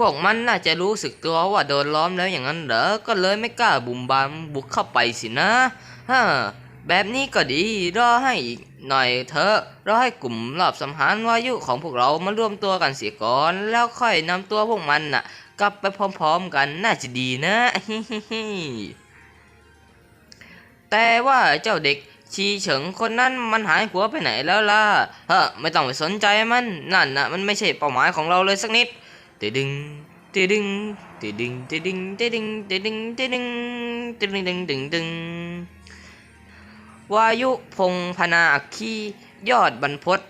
พวกมันน่าจะรู้สึกตัวว่าโดนล้อมแล้วอย่างนั้นเหรอ ก็เลยไม่กล้าบุมบามบุกเข้าไปสินะฮะแบบนี้ก็ดีรอให้อีกหน่อยเถอะรอให้กลุ่มรอบสังหารวายุของพวกเรามารวมตัวกันเสียก่อน แล้วค่อยนำตัวพวกมันน่ะ กลับไปพร้อมๆกันน่าจะดีนะ แต่ว่าเจ้าเด็กชีเฉิงคนนั้นมันหายหัวไปไหนแล้วล่ะเฮ้ไม่ต้องไปสนใจมันนั่นน่ะมันไม่ใช่เป้าหมายของเราเลยสักนิด ติดึงติดึงติดึงติดึงติดึงติดึงติดึงติดึงดึงดึงดึงวายุพงพนาอัคคียอดบรรพต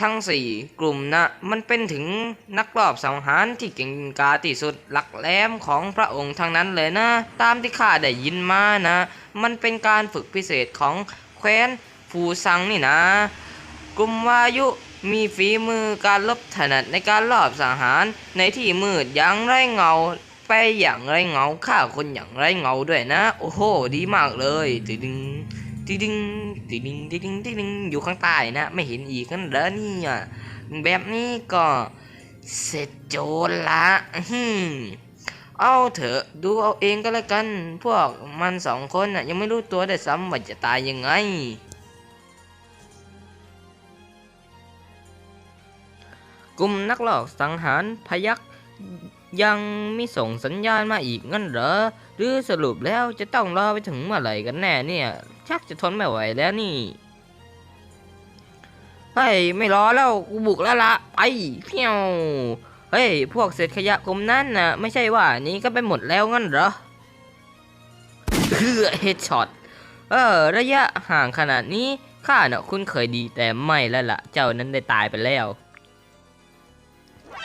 ทั้งสี่กลุ่มนะมันเป็นถึงนักรอบสังหารที่เก่งกาที่สุดหลักแหลมของพระองค์ทั้งนั้นเลยนะ ตามที่ข้าได้ยินมานะ มันเป็นการฝึกพิเศษของแคว้นฟูซังนี่นะ กลุ่มวายุมีฝีมือการลบถนัดในการลอบสังหารในที่มืดอย่างไรเงาไปอย่างไรเงาฆ่าคนอย่างไรเงาด้วยนะ โอ้โห ดีมากเลยติดึงติดึงติดึงติดึงติดึงอยู่ข้างใต้นะ ไม่เห็นอีกนั่นเหรอเนี่ยแบบนี้ก็เสร็จโจรละฮึมเอาเถอะดูเอาเองก็แล้วกัน พวกมันสองคนน่ะยังไม่รู้ตัวได้วยซ้ำว่าจะตายยังไง กลุ่มนักลอบสังหารพยักยังไม่ส่งสัญญาณมาอีกงั้นเหรอ หรือสรุปแล้วจะต้องรอไปถึงเมื่อไหร่กันแน่เนี่ย ชักจะทนไม่ไหวแล้วนี่เฮ้ยไม่รอแล้วกูบุกแล้วละไปเพี้ยวเฮ้ยพวกเศษขยะกลุ่มนั้นนะไม่ใช่ว่านี้ก็ไปหมดแล้วงั้นเหรอคือเฮดช็อตเออ ระยะห่างขนาดนี้ข้าเน่ะคุ้นเคยดีแต่ไม่แล้วล่ะ เจ้านั้นได้ตายไปแล้ว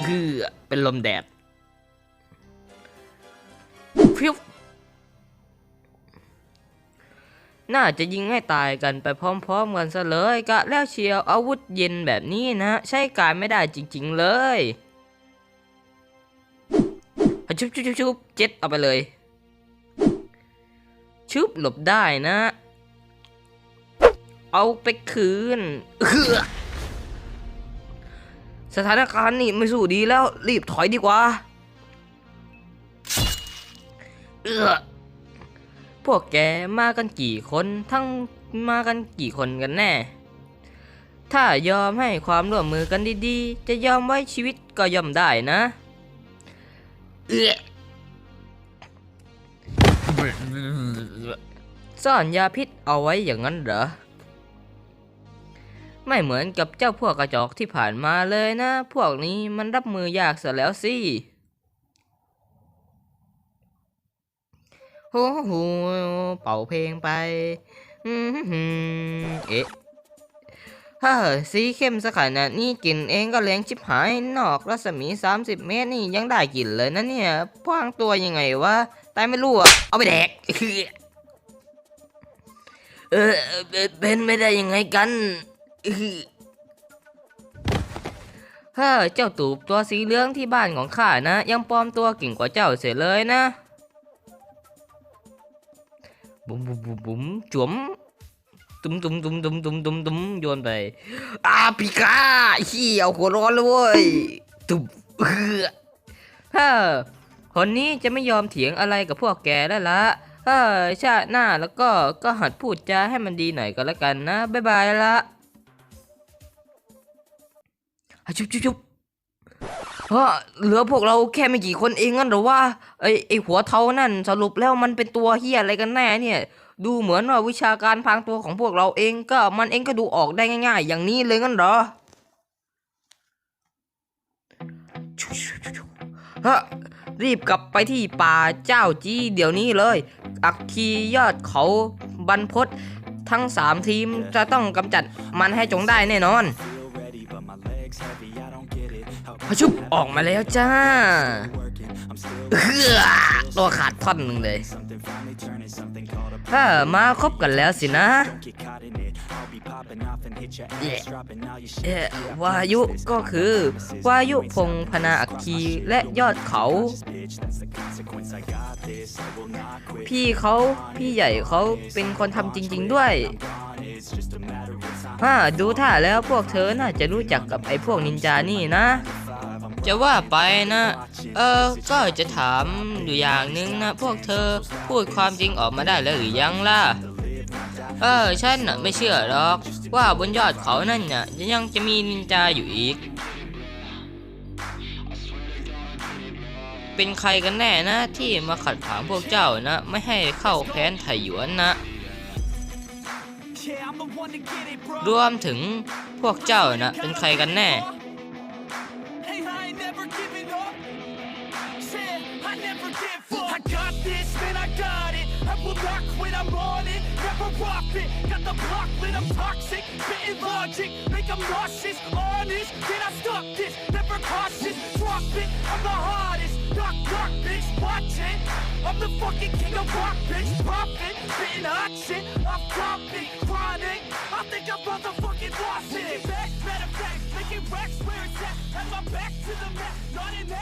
คือเป็นลมแดดฟิวน่าจะยิงให้ตายกันไปพร้อมๆกันซะเลยกะแล้วเชียวอาวุธเย็นแบบนี้นะ ใช้การไม่ได้จริง ๆ เลยชุบชุบชุบชุบเจ็ดเอาไปเลย ชุบหลบได้นะ เอาไปคืนเอื้อ สถานการณ์นี่ไม่สู้ดีแล้วรีบถอยดีกว่า เออพวกแกมากันกี่คนทั้งมากันกี่คนกันแน่ ถ้ายอมให้ความร่วมมือกันดีๆ จะยอมไว้ชีวิตก็ยอมได้นะ เออซ่อนยาพิษเอาไว้อย่างนั้นเหรอ ไม่เหมือนกับเจ้าพวกกระจอกที่ผ่านมาเลยนะ พวกนี้มันรับมือยากเสียแล้วสิโอ้โหเป่าเพลงไปอืมเอ๊ะฮ้สีเข้มสักขนาดนี้กลิ่นเองก็แรงชิบหายนอกรัศมี 30 เมตรนี่ยังได้กลิ่นเลยนะเนี่ยพวางตัวยังไงวะตายไม่รู้อะเอาไปแดกเออเป็นไม่ได้ยังไงกัน เฮ้อเจ้าตูบตัวสีเหลืองที่บ้านของข้านะ ยังปลอมตัวเก่งกว่าเจ้าเสียเลยนะ บุ๋มบุ๋มบุ๋มบุ๋มจุ๋มตุ้มตุ้มตุ้มตุ้มตุ้มตุ้มตุ้มโยนไปอาปิกาเฮียหัวร้อนเลยเว้ยตุ้มเฮ้อคนนี้จะไม่ยอมเถียงอะไรกับพวกแกแล้วละเฮ้อชาติหน้าแล้วก็ก็หัดพูดจาให้มันดีหน่อยก็แล้วกันนะ บ๊ายบายละ อะชุบชุบชุบเฮ้อเหลือพวกเราแค่ไม่กี่คนเองงั้นหรอวะไอไอหัวเทานั่นสรุปแล้วมันเป็นตัวเฮียอะไรกันแน่เนี่ย ดูเหมือนว่าวิชาการพางตัวของพวกเราเองก็มันเองก็ดูออกได้ง่าย ๆ อย่างนี้เลยงั้นเหรอฮะรีบกลับไปที่ป่าเจ้าจี้เดี๋ยวนี้เลย อักคียอดเขาบรรพตทั้งสามทีมจะต้องกำจัดมันให้จงได้แน่นอน พชุบออกมาแล้วจ้าเฮือตัวขาดท่อนหนึ่งเลยถ้ามาคบกันแล้วสินะเอ่อเอ่อวายุก็คือ วายุพงพนาอัคคีและยอดเขา พี่เขาพี่ใหญ่เขาเป็นคนทำจริง ๆด้วยฮ่าดูท่าแล้วพวกเธอน่าจะรู้จักกับไอ้พวกนินจานี่นะ จะว่าไปนะ เออก็จะถามอยู่อย่างหนึงนะ พวกเธอพูดความจริงออกมาได้แล้วหรือยังล่ะ เออฉันน่ะไม่เชื่อหรอก ว่าบนยอดเขานั่นน่ะยังจะมีนินจาอยู่อีก เป็นใครกันแน่นะที่มาขัดขวางพวกเจ้านะ ไม่ให้เข้าแค้นไถหยวนนะรวมถึงพวกเจ้านะเป็นใครกันแน่ the block, lit up toxic, bitten logic, make them nauseous, honest, can I stop this? Never cautious, drop it, I'm the hardest, knock, knock, bitch, watch it, I'm the fucking king of rock, bitch, profit, bitten hot shit, I'm dropping, chronic, I think I'm motherfucking lost it, back, better, of making racks where it's at, have my back to the map, not in that.